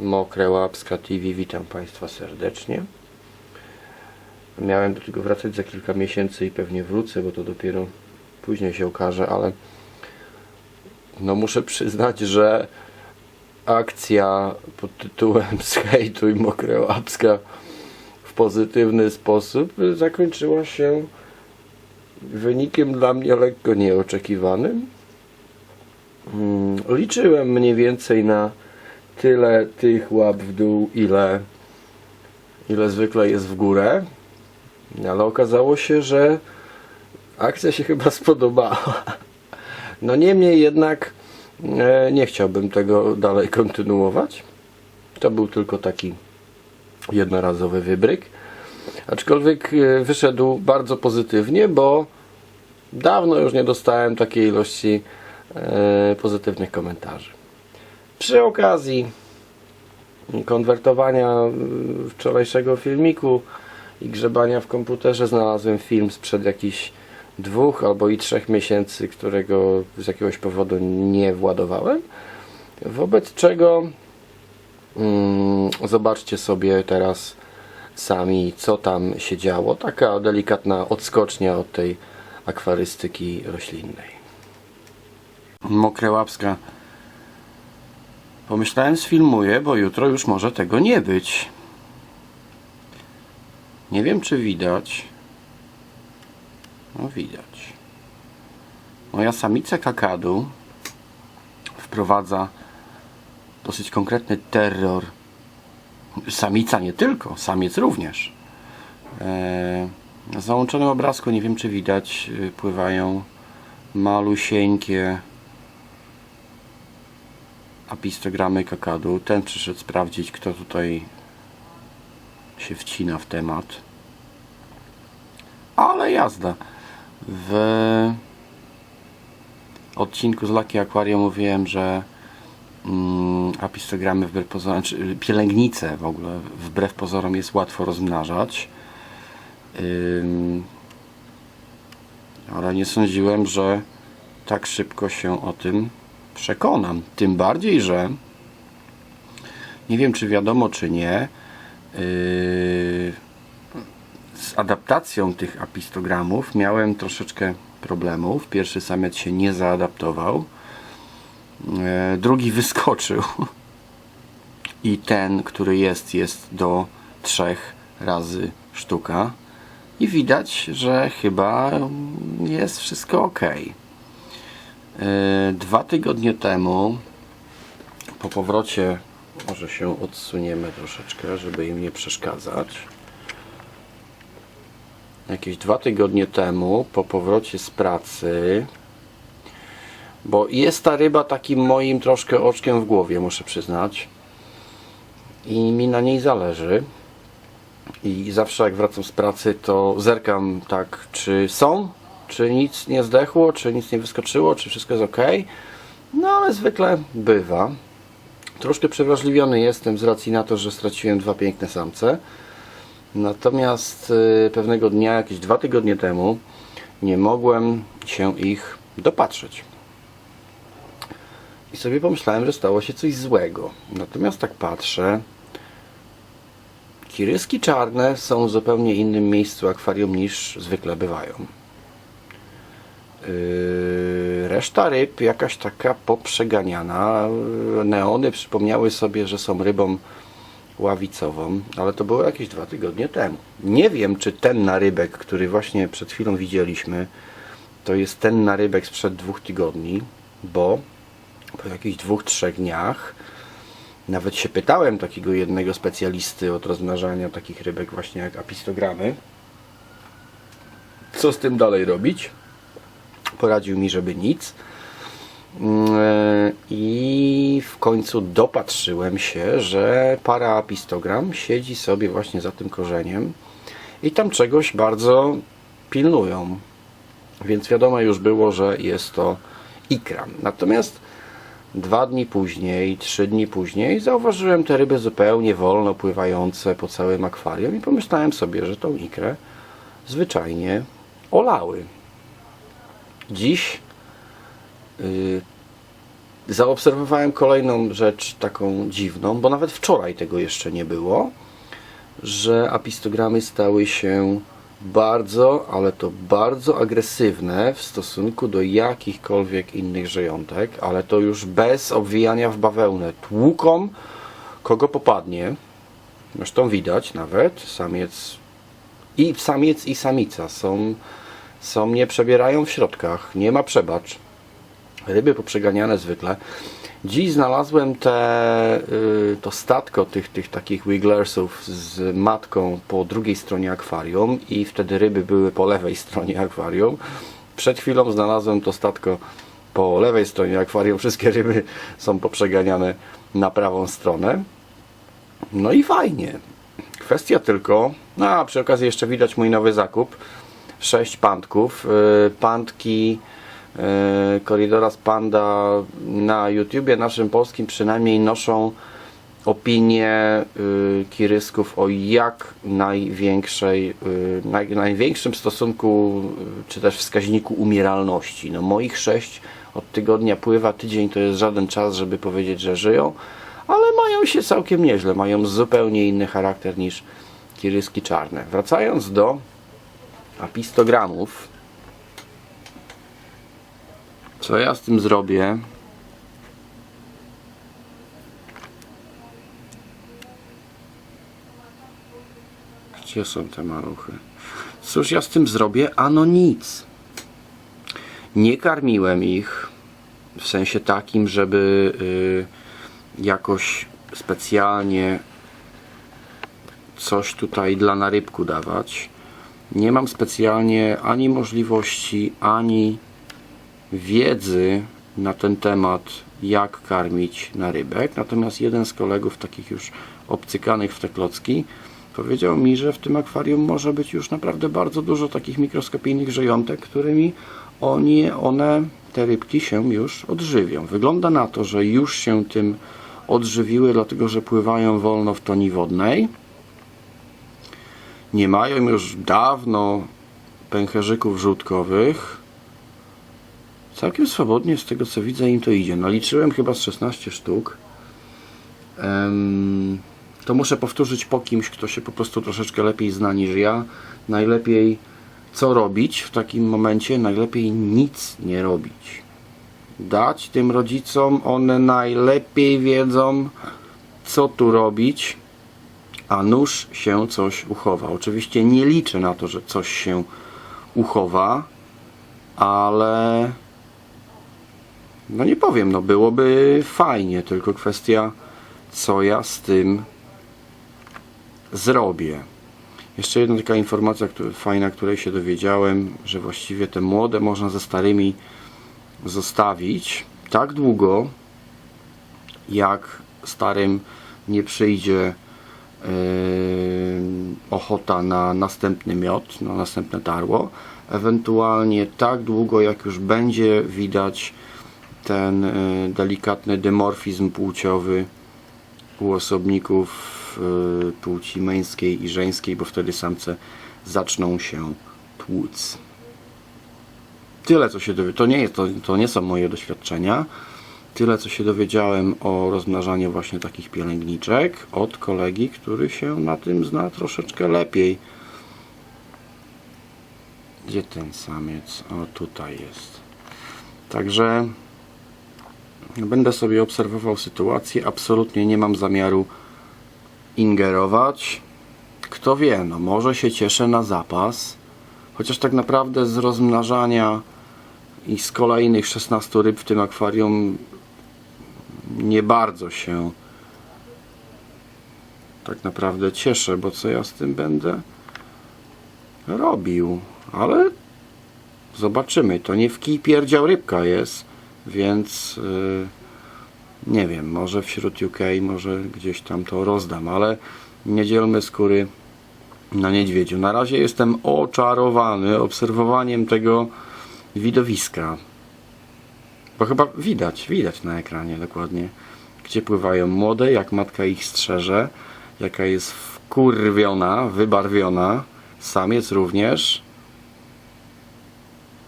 Mokre Łapska TV, witam Państwa serdecznie. Miałem do tego wracać za kilka miesięcy i pewnie wrócę, bo to dopiero później się okaże, ale no muszę przyznać, że akcja pod tytułem Zhejtuj Mokre Łapska w pozytywny sposób zakończyła się wynikiem dla mnie lekko nieoczekiwanym. Mm, Liczyłem mniej więcej na tyle tych łap w dół, ile, ile zwykle jest w górę, ale okazało się, że akcja się chyba spodobała. No niemniej jednak e, nie chciałbym tego dalej kontynuować. To był tylko taki jednorazowy wybryk. Aczkolwiek e, wyszedł bardzo pozytywnie, bo dawno już nie dostałem takiej ilości e, pozytywnych komentarzy. Przy okazji konwertowania wczorajszego filmiku i grzebania w komputerze znalazłem film sprzed jakichś dwóch albo i trzech miesięcy, którego z jakiegoś powodu nie władowałem. Wobec czego mm, zobaczcie sobie teraz sami, co tam się działo. Taka delikatna odskocznia od tej akwarystyki roślinnej. Mokre łapska. Pomyślałem, sfilmuję, bo jutro już może tego nie być. Nie wiem, czy widać. No widać. Moja samica kakadu wprowadza dosyć konkretny terror. Samica nie tylko, samiec również. Eee, na załączonym obrazku, nie wiem czy widać, y, pływają malusieńkie apistogramy kakadu. Ten przyszedł sprawdzić, kto tutaj się wcina w temat. Ale jazda. W odcinku z Lucky Aquarium mówiłem, że mm, apistogramy wbrew pozorom, czy pielęgnice w ogóle wbrew pozorom jest łatwo rozmnażać. Ale nie sądziłem, że tak szybko się o tym przekonam. Tym bardziej, że nie wiem, czy wiadomo, czy nie. Yy, z adaptacją tych apistogramów miałem troszeczkę problemów. Pierwszy samiec się nie zaadaptował. E, Drugi wyskoczył. I ten, który jest, jest do trzech razy sztuka. I widać, że chyba jest wszystko ok. E, Dwa tygodnie temu, po powrocie, może się odsuniemy troszeczkę, żeby im nie przeszkadzać. Jakieś dwa tygodnie temu po powrocie z pracy bo jest ta ryba takim moim troszkę oczkiem w głowie muszę przyznać. I mi na niej zależy. I zawsze jak wracam z pracy to zerkam tak czy są czy nic nie zdechło, czy nic nie wyskoczyło, czy wszystko jest ok no ale zwykle bywa troszkę przewrażliwiony jestem z racji na to, że straciłem dwa piękne samce Natomiast y, pewnego dnia, jakieś dwa tygodnie temu, nie mogłem się ich dopatrzeć. I sobie pomyślałem, że stało się coś złego. Natomiast tak patrzę. Kiryski czarne są w zupełnie innym miejscu akwarium niż zwykle bywają. Yy, reszta ryb jakaś taka poprzeganiana. Neony przypomniały sobie, że są rybą ławicową, ale to było jakieś dwa tygodnie temu. Nie wiem, czy ten narybek, który właśnie przed chwilą widzieliśmy, to jest ten narybek sprzed dwóch tygodni, bo po jakichś dwóch, trzech dniach nawet się pytałem takiego jednego specjalisty od rozmnażania takich rybek właśnie jak apistogramy, co z tym dalej robić. Poradził mi, żeby nic. I w końcu dopatrzyłem się, że paraapistogram siedzi sobie właśnie za tym korzeniem i tam czegoś bardzo pilnują. Więc wiadomo już było, że jest to ikra. Natomiast dwa dni później, trzy dni później zauważyłem te ryby zupełnie wolno pływające po całym akwarium i pomyślałem sobie, że tą ikrę zwyczajnie olały. Dziś zaobserwowałem kolejną rzecz taką dziwną, bo nawet wczoraj tego jeszcze nie było, że apistogramy stały się bardzo, ale to bardzo agresywne w stosunku do jakichkolwiek innych żyjątek, ale to już bez obwijania w bawełnę. Tłuką kogo popadnie. Zresztą widać nawet, samiec i samiec i samica są, są nie przebierają w środkach, nie ma przebacz. Ryby poprzeganiane zwykle. Dziś znalazłem te, y, to statko tych, tych takich wigglersów z matką po drugiej stronie akwarium i wtedy ryby były po lewej stronie akwarium. Przed chwilą znalazłem to statko po lewej stronie akwarium. Wszystkie ryby są poprzeganiane na prawą stronę. No i fajnie. Kwestia tylko, no a przy okazji jeszcze widać mój nowy zakup. Sześć pandków. Yy, Pandki yy, Corridoras Panda na YouTubie naszym polskim przynajmniej noszą opinię yy, kirysków o jak największej, naj, największym stosunku, czy też wskaźniku umieralności. No moich sześć od tygodnia pływa, tydzień to jest żaden czas, żeby powiedzieć, że żyją, ale mają się całkiem nieźle, mają zupełnie inny charakter niż kiryski czarne. Wracając do apistogramów, co ja z tym zrobię? Gdzie są te maluchy? Cóż ja z tym zrobię? Ano nic. Nie karmiłem ich w sensie takim, żeby y, jakoś specjalnie coś tutaj dla narybku dawać. Nie mam specjalnie ani możliwości, ani wiedzy na ten temat, jak karmić narybek. Natomiast jeden z kolegów, takich już obcykanych w te klocki, powiedział mi, że w tym akwarium może być już naprawdę bardzo dużo takich mikroskopijnych żyjątek, którymi oni, one, te rybki się już odżywią. Wygląda na to, że już się tym odżywiły, dlatego że pływają wolno w toni wodnej. Nie mają już dawno pęcherzyków żółtkowych. Całkiem swobodnie z tego co widzę im to idzie. Naliczyłem chyba z 16 sztuk. To muszę powtórzyć po kimś, kto się po prostu troszeczkę lepiej zna niż ja. Najlepiej co robić w takim momencie? Najlepiej nic nie robić. Dać tym rodzicom, one najlepiej wiedzą, co tu robić, a nóż się coś uchowa. Oczywiście nie liczę na to, że coś się uchowa, ale no nie powiem, no byłoby fajnie, tylko kwestia co ja z tym zrobię. Jeszcze jedna taka informacja która, fajna, której się dowiedziałem, że właściwie te młode można ze starymi zostawić tak długo, jak starym nie przyjdzie ochota na następny miod, na następne tarło. Ewentualnie tak długo, jak już będzie widać ten yy, delikatny dymorfizm płciowy u osobników y, płci męskiej i żeńskiej, bo wtedy samce zaczną się tłuc. Tyle, co się dowiedziałem. To nie, jest, to, to nie są moje doświadczenia. Tyle, co się dowiedziałem o rozmnażaniu właśnie takich pielęgniczek od kolegi, który się na tym zna troszeczkę lepiej. Gdzie ten samiec? O, tutaj jest. Także Będę sobie obserwował sytuację. Absolutnie nie mam zamiaru ingerować. Kto wie, no może się cieszę na zapas. Chociaż tak naprawdę z rozmnażania i z kolejnych 16 ryb w tym akwarium nie bardzo się tak naprawdę cieszę, bo co ja z tym będę robił. Ale zobaczymy. To nie w kij pierdział rybka jest więc yy, nie wiem, może wśród UK, może gdzieś tam to rozdam, ale nie dzielmy skóry na niedźwiedziu. Na razie jestem oczarowany obserwowaniem tego widowiska. Bo chyba widać, widać na ekranie dokładnie, gdzie pływają młode, jak matka ich strzeże, jaka jest wkurwiona, wybarwiona, samiec również.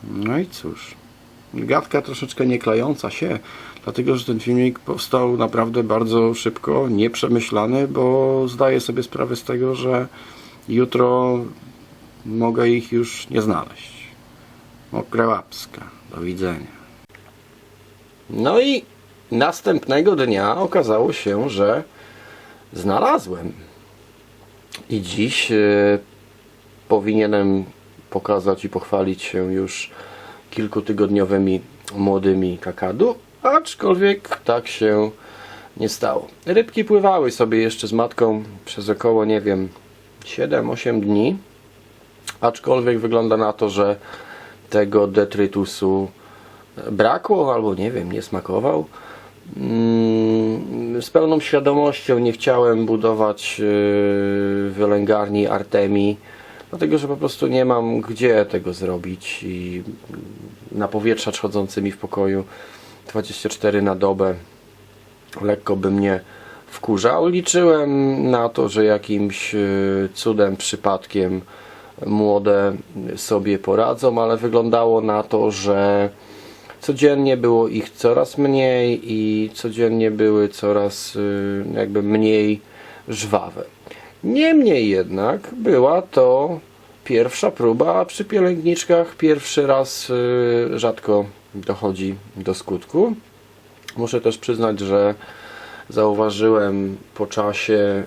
No i cóż gadka troszeczkę nie klejąca się, Dlatego, że ten filmik powstał naprawdę bardzo szybko, nieprzemyślany, bo zdaję sobie sprawę z tego, że jutro mogę ich już nie znaleźć. Mokra łapska. Do widzenia. No i następnego dnia okazało się, że znalazłem. I dziś e, powinienem pokazać i pochwalić się już kilkutygodniowymi młodymi kakadu, aczkolwiek tak się nie stało. Rybki pływały sobie jeszcze z matką przez około, nie wiem, 7-8 dni, aczkolwiek wygląda na to, że tego detrytusu brakło, albo nie wiem, nie smakował. Mm, Z pełną świadomością nie chciałem budować yy, wylęgarni Artemii, dlatego że po prostu nie mam gdzie tego zrobić i na powietrzacz chodzący mi w pokoju 24 na dobę lekko by mnie wkurzał. Liczyłem na to, że jakimś yy, cudem, przypadkiem młode sobie poradzą, ale wyglądało na to, że codziennie było ich coraz mniej i codziennie były coraz y, jakby mniej żwawe. Niemniej jednak była to pierwsza próba, a przy pielęgniczkach pierwszy raz y, rzadko dochodzi do skutku. Muszę też przyznać, że zauważyłem po czasie,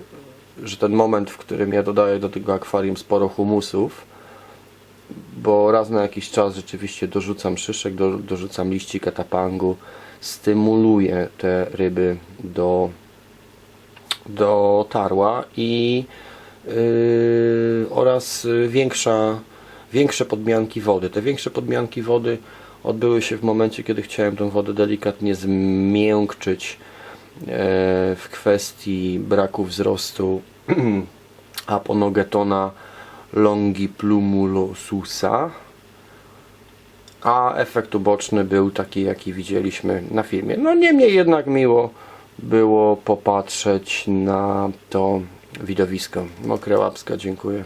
że ten moment, w którym ja dodaję do tego akwarium sporo humusów, bo raz na jakiś czas rzeczywiście dorzucam szyszek, do, dorzucam liści katapangu, stymuluję te ryby do, do tarła i yy, oraz większa, większe podmianki wody. Te większe podmianki wody odbyły się w momencie, kiedy chciałem tą wodę delikatnie zmiękczyć e, w kwestii braku wzrostu aponogetona longiplumulosusa a efekt uboczny był taki jaki widzieliśmy na filmie. No niemniej jednak miło było popatrzeć na to widowisko. Mokre łapska dziękuję